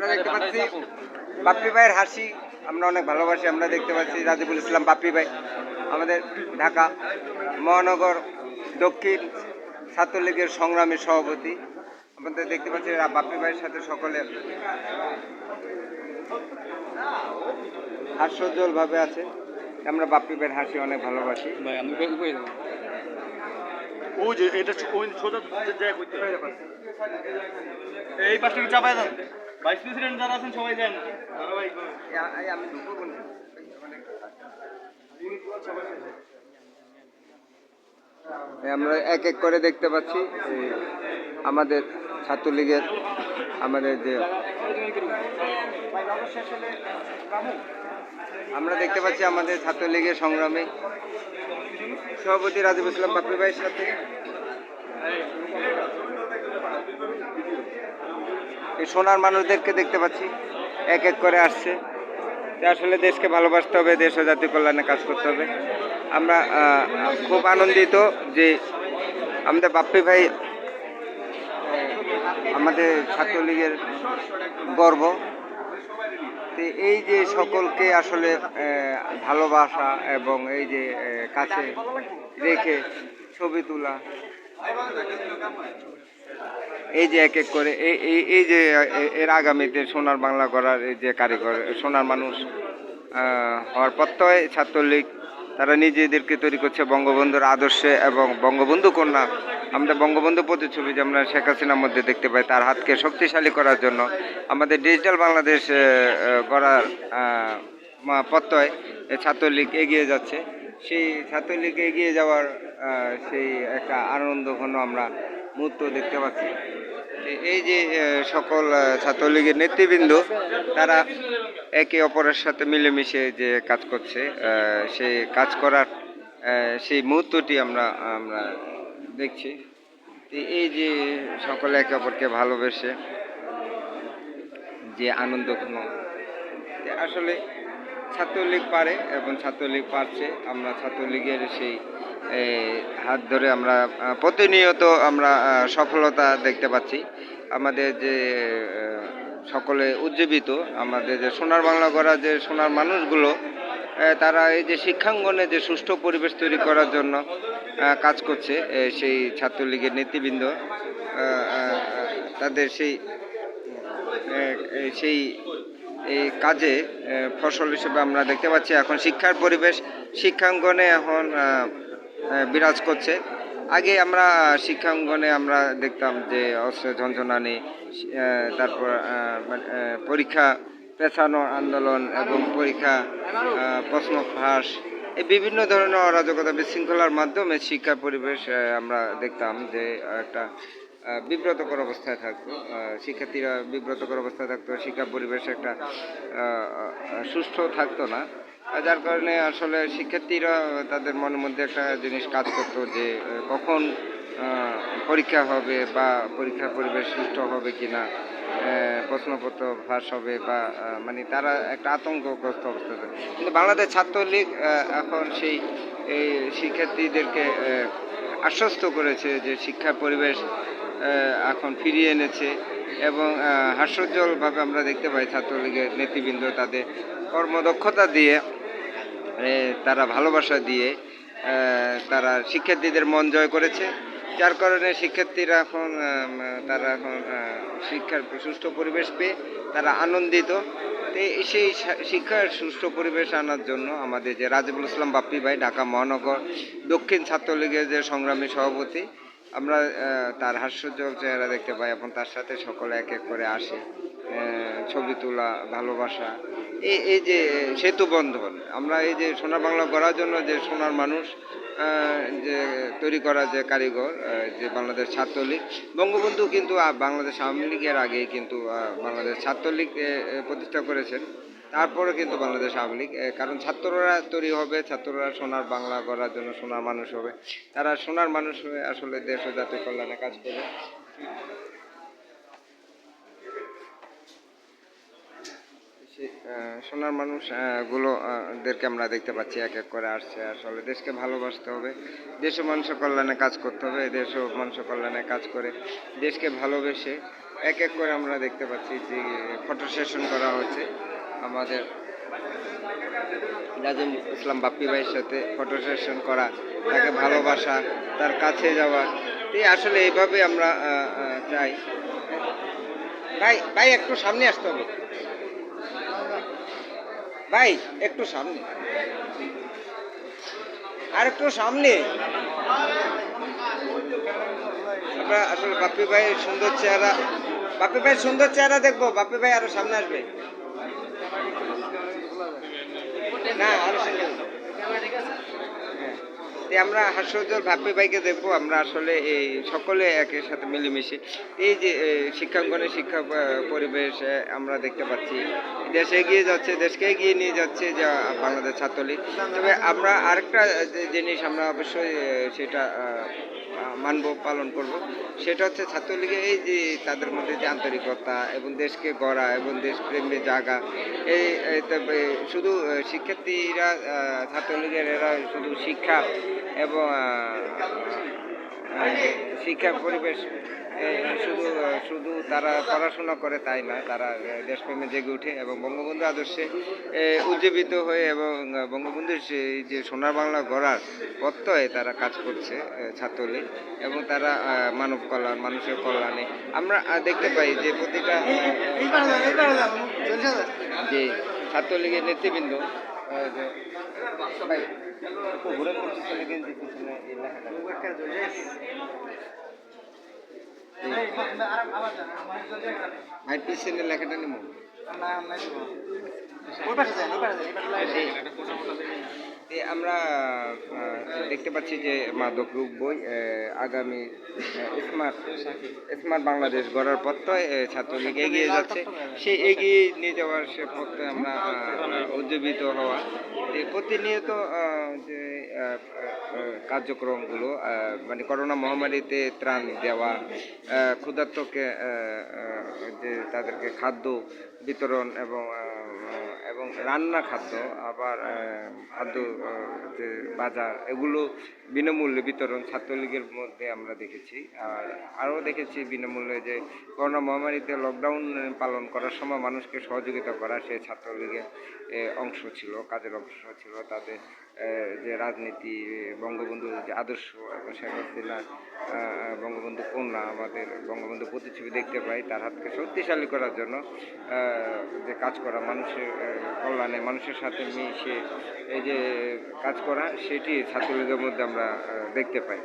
আমরা দেখতে পাচ্ছি বাপ্পি ভাইয়ের হাসি আমরা অনেক ভালোবাসি আমরা দেখতে পাচ্ছি রাজিবুল ইসলাম বাপ্পি ভাই। আমাদের ঢাকা মহানগর দক্ষিণ ছাত্রলীগের সংগ্রামী সভাপতি। আমাদের দেখতে পাচ্ছি বাপ্পি ভাইয়ের সাথে সকলে হাস্যোজ্জ্বল ভাবে আছে। আমরা বাপ্পি ভাইয়ের হাসি অনেক ভালোবাসি। যে এটা সোজা এই পাশে চাপায় দেন ভাইস প্রেসিডেন্ট যারা আছেন সবাই যান? আমি আমরা এক এক করে দেখতে পাচ্ছি। আমাদের ছাত্রলীগের আমাদের যে আমরা দেখতে পাচ্ছি আমাদের ছাত্রলীগের সংগ্রামে সভাপতি রাজীব ইসলাম বাপ্পি ভাইয়ের সাথে। এই সোনার মানুষদেরকে দেখতে পাচ্ছি। এক এক করে আসছে। যে আসলে দেশকে ভালোবাসতে হবে, দেশ ও জাতীয় কল্যাণে কাজ করতে হবে। আমরা খুব আনন্দিত যে আমাদের বাপ্পি ভাই আমাদের ছাত্রলীগের গর্ব। তো এই যে সকলকে আসলে ভালোবাসা এবং এই যে কাছে রেখে ছবি তোলা এই যে এক এক করে, এই এই যে এর আগামীতে সোনার বাংলা করার এই যে কারিগর, সোনার মানুষ হওয়ার প্রত্যয় ছাত্রলীগ, তারা নিজেদেরকে তৈরি করছে বঙ্গবন্ধুর আদর্শে এবং বঙ্গবন্ধু কন্যা। আমরা বঙ্গবন্ধু প্রতিচ্ছবি যে আমরা শেখ হাসিনার মধ্যে দেখতে পাই, তার হাতকে শক্তিশালী করার জন্য আমাদের ডিজিটাল বাংলাদেশ গড়ার প্রত্যয় ছাত্রলীগ এগিয়ে যাচ্ছে। সেই ছাত্রলীগে এগিয়ে যাওয়ার সেই একটা আনন্দ ঘন আমরা মুহূর্ত দেখতে পাচ্ছি। এই যে সকল ছাত্রলীগের নেতৃবৃন্দ, তারা একে অপরের সাথে মিলেমিশে যে কাজ করছে সেই কাজ করার সেই মুহূর্তটি আমরা আমরা দেখছি। এই যে সকলে একে অপরকে ভালোবেসে যে আনন্দ ঘন আসলে ছাত্রলীগ পারে এবং ছাত্রলীগ পারছে। আমরা ছাত্রলীগের সেই হাত ধরে আমরা প্রতিনিয়ত আমরা সফলতা দেখতে পাচ্ছি। আমাদের যে সকলে উজ্জীবিত, আমাদের যে সোনার বাংলা করা যে সোনার মানুষগুলো তারা এই যে শিক্ষাঙ্গনে যে সুষ্ঠু পরিবেশ তৈরি করার জন্য কাজ করছে সেই ছাত্রলীগের নেতৃবৃন্দ তাদের সেই সেই এই কাজে ফসল হিসেবে আমরা দেখতে পাচ্ছি এখন শিক্ষার পরিবেশ শিক্ষাঙ্গনে এখন বিরাজ করছে। আগে আমরা শিক্ষাঙ্গনে আমরা দেখতাম যে অস্ত্র ঝঞ্ঝনানি তারপর মানে, পরীক্ষা পেছানো আন্দোলন এবং পরীক্ষা প্রশ্ন ফাঁস এই বিভিন্ন ধরনের অরাজকতা বিশৃঙ্খলার মাধ্যমে শিক্ষার পরিবেশ আমরা দেখতাম যে একটা বিব্রতকর অবস্থায় থাকতো। শিক্ষার্থীরা বিব্রতকর অবস্থায় থাকতো শিক্ষা পরিবেশ একটা সুষ্ঠু থাকতো না। যার কারণে আসলে শিক্ষার্থীরা তাদের মনের মধ্যে একটা জিনিস কাজ করতো যে কখন পরীক্ষা হবে বা পরীক্ষার পরিবেশ সুষ্ঠু হবে কিনা আহ, প্রশ্নপত্র ফাঁস হবে বা মানে তারা একটা আতঙ্কগ্রস্ত অবস্থাতে কিন্তু বাংলাদেশ ছাত্রলীগ এখন সেই শিক্ষার্থীদেরকে আশ্বস্ত করেছে যে শিক্ষার পরিবেশ এখন ফিরিয়ে এনেছে এবং হাস্যোজ্জ্বলভাবে আমরা দেখতে পাই ছাত্রলীগের নেতৃবৃন্দ তাদের কর্মদক্ষতা দিয়ে তারা ভালোবাসা দিয়ে তারা শিক্ষার্থীদের মন জয় করেছে। যার কারণে শিক্ষার্থীরা এখন তারা এখন শিক্ষার সুষ্ঠু পরিবেশ পেয়ে তারা আনন্দিত। তো সেই শিক্ষার সুষ্ঠু পরিবেশ আনার জন্য আমাদের যে রাজিবুল ইসলাম বাপ্পি ভাই, ঢাকা মহানগর দক্ষিণ ছাত্রলীগের যে সংগ্রামী সভাপতি, আমরা তার হাস্যোজ্জ্বল চেহারা দেখতে পাই এবং তার সাথে সকলে এক এক করে আসে ছবি তোলা, ভালোবাসা। এই এই যে সেতু বন্ধন আমরা এই যে সোনার বাংলা গড়ার জন্য যে সোনার মানুষ যে তৈরি করা যে কারিগর যে বাংলাদেশ ছাত্রলীগ, বঙ্গবন্ধু কিন্তু বাংলাদেশ আওয়ামী লীগের আগে কিন্তু বাংলাদেশ ছাত্রলীগ প্রতিষ্ঠা করেছেন। তারপরে কিন্তু বাংলাদেশ আওয়ামী লীগ কারণ ছাত্ররা তৈরি হবে, ছাত্ররা সোনার বাংলা করার জন্য সোনার মানুষ হবে। তারা সোনার মানুষ হয়ে আসলে দেশ ও জাতীয় কল্যাণে কাজ করবে। সোনার মানুষগুলো দেরকে আমরা দেখতে পাচ্ছি, এক এক করে আসছে। আসলে দেশকে ভালোবাসতে হবে। দেশ মানুষের কল্যাণে কাজ করতে হবে দেশ ও মানুষের কল্যাণে কাজ করে। দেশকে ভালোবেসে এক এক করে আমরা দেখতে পাচ্ছি যে ফটো সেশন করা হচ্ছে আমাদের নাজিম ইসলাম বাপ্পি ভাইয়ের সাথে ফটো সেশন করা, তাকে ভালোবাসা, তার কাছে যাওয়া, এই আসলে এইভাবে আমরা চাই। ভাই ভাই, একটু সামনে আসতে হবে। ভাই, একটু সামনে। আর একটু সামনে। আমরা আসলে বাপি ভাইয়ের সুন্দর চেহারা বাপি ভাইয়ের সুন্দর চেহারা দেখব বাপি ভাই আরও সামনে আসবে। না, আরও সামনে। আমরা হাস্যোজ্জ্বল ভাপ্পি ভাইকে দেখব, আমরা আসলে এই সকলে একের সাথে মিলেমিশে। এই যে শিক্ষাঙ্গনে শিক্ষা পরিবেশ আমরা দেখতে পাচ্ছি। দেশে এগিয়ে যাচ্ছে, দেশকে এগিয়ে নিয়ে যাচ্ছে যা বাংলাদেশ ছাত্রলীগ। তবে আমরা আরেকটা জিনিস আমরা অবশ্যই সেটা মানব পালন করব। সেটা হচ্ছে ছাত্রলীগের এই যে তাদের মধ্যে যে আন্তরিকতা এবং দেশকে গড়া এবং দেশপ্রেমে জাগা, এই শুধু শিক্ষার্থীরা ছাত্রলীগের এরা শুধু শিক্ষা এবং শিক্ষা পরিবেশ শুধু শুধু তারা পড়াশোনা করে তাই না তারা দেশপ্রেমে জেগে ওঠে এবং বঙ্গবন্ধু আদর্শে উজ্জীবিত হয়ে এবং বঙ্গবন্ধুর যে সোনার বাংলা গড়ার প্রত্যয়ে তারা কাজ করছে ছাত্রলীগ এবং তারা মানব কল্যাণ, মানুষের কল্যাণে। আমরা দেখতে পাই যে প্রতিটা যে ছাত্রলীগের নেতৃবৃন্দ ভাই পিছনে গেঞ্জি পিছনে এই লেখাটা। ভাই পিছনে লেখাটা নেব এ আমরা দেখতে পাচ্ছি যে মাদক রূপ বই আগামী স্মার্ট স্মার্ট বাংলাদেশ গড়ার পথে ছাত্রলীগ এগিয়ে যাচ্ছে। সেই এগিয়ে নিয়ে যাওয়ার সে পথে আমরা উজ্জীবিত হওয়া। প্রতিনিয়ত যে কার্যক্রমগুলো মানে করোনা মহামারীতে ত্রাণ দেওয়া ক্ষুধার্তকে যে তাদেরকে খাদ্য বিতরণ এবং এবং রান্না খাদ্য, আবার খাদ্য যে বাজার, এগুলো বিনামূল্যে বিতরণ ছাত্রলীগের মধ্যে আমরা দেখেছি। আর আরও দেখেছি বিনামূল্যে যে করোনা মহামারীতে লকডাউন পালন করার সময় মানুষকে সহযোগিতা করা সে ছাত্রলীগের অংশ ছিল, কাজের অংশ ছিল, তাদের যে রাজনীতি বঙ্গবন্ধুর যে আদর্শ এবং শেখ হাসিনা আহ, বঙ্গবন্ধু কন্যা আমাদের বঙ্গবন্ধু প্রতিচ্ছবি দেখতে পাই তার হাতকে শক্তিশালী করার জন্য যে কাজ করা মানুষের কল্যাণে মানুষের সাথে মিশে এই যে কাজ করা সেটি ছাত্রলীগের মধ্যে আমরা দেখতে পাই।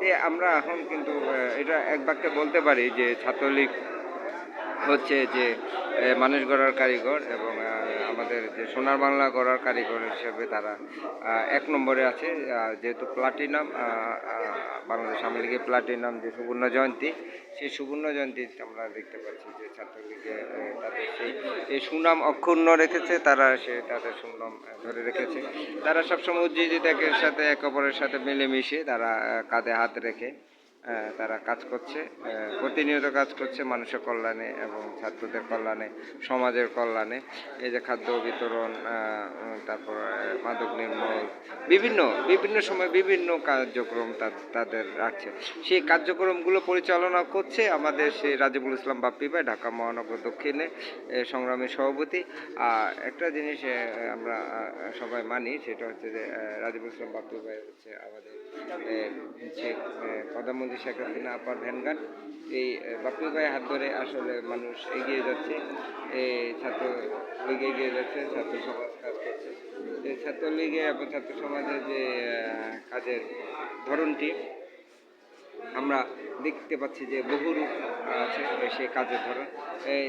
তে আমরা এখন কিন্তু এটা এক বাক্যে বলতে পারি যে ছাত্রলীগ হচ্ছে যে মানুষ গড়ার কারিগর এবং আমাদের যে সোনার বাংলা গড়ার কারিগর হিসেবে তারা এক নম্বরে আছে যেহেতু প্লাটিনাম বাংলাদেশ আওয়ামী লীগের প্লাটিনাম যে সুবর্ণ জয়ন্তী, সেই সুবর্ণ জয়ন্তীতে আমরা দেখতে পাচ্ছি যে ছাত্রলীগে তাদের সেই এই সুনাম অক্ষুণ্ণ রেখেছে, তারা সে তাদের সুনাম ধরে রেখেছে। তারা সবসময় উজ্জীবিতাকের সাথে, এক অপরের সাথে মিলেমিশে তারা কাঁধে হাত রেখে তারা কাজ করছে প্রতিনিয়ত কাজ করছে মানুষের কল্যাণে এবং ছাত্রদের কল্যাণে সমাজের কল্যাণে। এই যে খাদ্য বিতরণ তারপর মাদক নির্মূল বিভিন্ন বিভিন্ন সময় বিভিন্ন কার্যক্রম তাদের রাখছে সেই কার্যক্রমগুলো পরিচালনা করছে আমাদের সেই রাজিবুল ইসলাম বাপ্পি ভাই ঢাকা মহানগর দক্ষিণে সংগ্রামী সভাপতি। আর একটা জিনিস আমরা সবাই মানি সেটা হচ্ছে যে রাজিবুল ইসলাম বাপ্পি ভাই হচ্ছে আমাদের এ, প্রধানমন্ত্রী শেখ হাসিনা আপার ভ্যানগার্ড এই বাপুর গায়ে ভাই হাত ধরে আসলে মানুষ এগিয়ে যাচ্ছে। এই ছাত্র লীগ এগিয়ে যাচ্ছে, ছাত্র সমাজ কাজ করছে। এই ছাত্রলীগে এবং ছাত্র সমাজের যে কাজের ধরনটি, আমরা দেখতে পাচ্ছি যে বহুরূপ আছে সেই কাজের ধরন।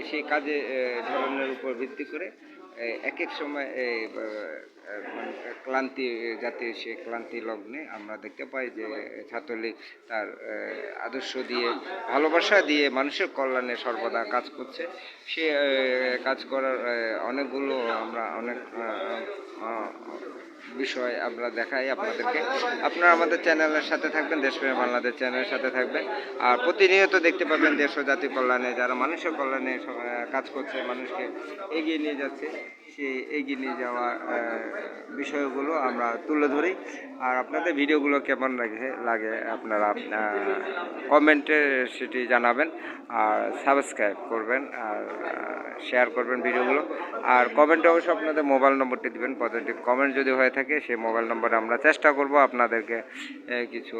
সেই কাজে ধরনের উপর ভিত্তি করে এক এক সময় মানে ক্লান্তি জাতীয় সে ক্লান্তি লগ্নে আমরা দেখতে পাই যে ছাত্রলীগ তার আদর্শ দিয়ে, ভালোবাসা দিয়ে মানুষের কল্যাণে সর্বদা কাজ করছে। সে কাজ করার অনেকগুলো আমরা অনেক বিষয় আমরা দেখাই আপনাদেরকে। আপনারা আমাদের চ্যানেলের সাথে থাকবেন দেশপ্রেম বাংলাদেশ চ্যানেলের সাথে থাকবেন। আর প্রতিনিয়ত দেখতে পাবেন দেশ ও জাতির কল্যাণে, যারা মানুষের কল্যাণে কাজ করছে, মানুষকে এগিয়ে নিয়ে যাচ্ছে। সেই এগিয়ে নিয়ে যাওয়া বিষয়গুলো আমরা তুলে ধরি। আর আপনাদের ভিডিওগুলো কেমন লাগে লাগে আপনারা কমেন্টে সেটি জানাবেন আর সাবস্ক্রাইব করবেন আর শেয়ার করবেন ভিডিওগুলো। আর কমেন্টে অবশ্যই আপনাদের মোবাইল নম্বরটি দিবেন পজিটিভ কমেন্ট যদি হয়ে থাকে সেই মোবাইল নম্বরে আমরা চেষ্টা করব আপনাদেরকে কিছু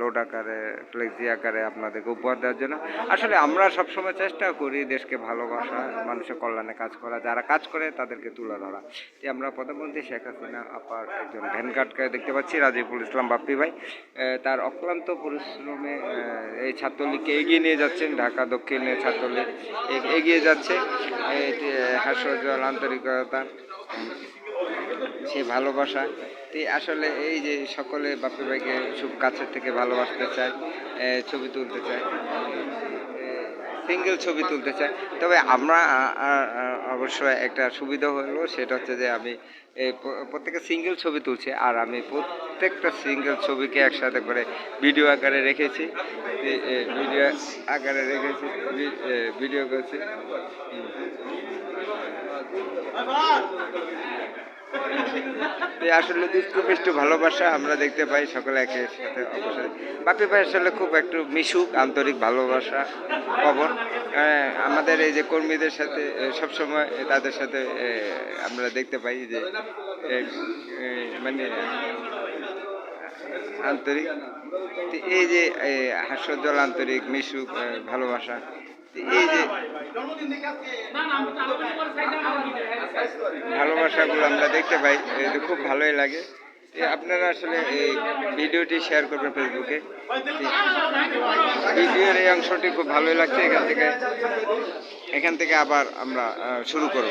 লোড আকারে ফ্লেক্সি আকারে আপনাদেরকে উপহার দেওয়ার জন্য। আসলে আমরা সবসময় চেষ্টা করি দেশকে ভালোবাসা, মানুষের কল্যাণে কাজ করা। যারা কাজ করে তাদেরকে তুলে ধরা। যে আমরা প্রধানমন্ত্রী শেখ হাসিনা আপার একজন ভ্যান গার্ডকে দেখতে পাচ্ছি, রাজিবুল ইসলাম বাপ্পি ভাই। তার অক্লান্ত পরিশ্রমে এই ছাত্রলীগকে এগিয়ে নিয়ে যাচ্ছেন, ঢাকা দক্ষিণে ছাত্রলীগ এগিয়ে যাচ্ছে। এটি হাস্যজ্জ্বল আন্তরিকতা, সেই ভালোবাসা, তো আসলে এই যে সকলে বাপ্পি ভাইকে খুব কাছের থেকে ভালোবাসতে চায় ছবি তুলতে চায়। সিঙ্গেল ছবি তুলতে চাই। তবে আমরা অবশ্যই একটা সুবিধা হলো, সেটা হচ্ছে যে আমি এই সিঙ্গেল ছবি তুলছি, আর আমি প্রত্যেকটা সিঙ্গেল ছবিকে একসাথে করে ভিডিও আকারে রেখেছি। ভিডিও আকারে রেখেছি ভিডিও করছি। আসলে দুষ্টু মিষ্টু ভালোবাসা আমরা দেখতে পাই সকলে একের সাথে অবশ্যই বাপি ভাই আসলে খুব একটু মিশুক, আন্তরিক ভালোবাসা খবর আমাদের এই যে কর্মীদের সাথে সবসময় তাদের সাথে আমরা দেখতে পাই যে মানে আন্তরিক। এই যে হাস্যজ্জ্বল, আন্তরিক, মিশুক ভালোবাসা এই যে ভালোবাসাগুলো আমরা দেখতে পাই খুব ভালোই লাগে। আপনারা আসলে এই ভিডিওটি শেয়ার করবেন ফেসবুকে। ভিডিওর এই অংশটি খুব ভালোই লাগছে এখান থেকে এখান থেকে আবার আমরা শুরু করব।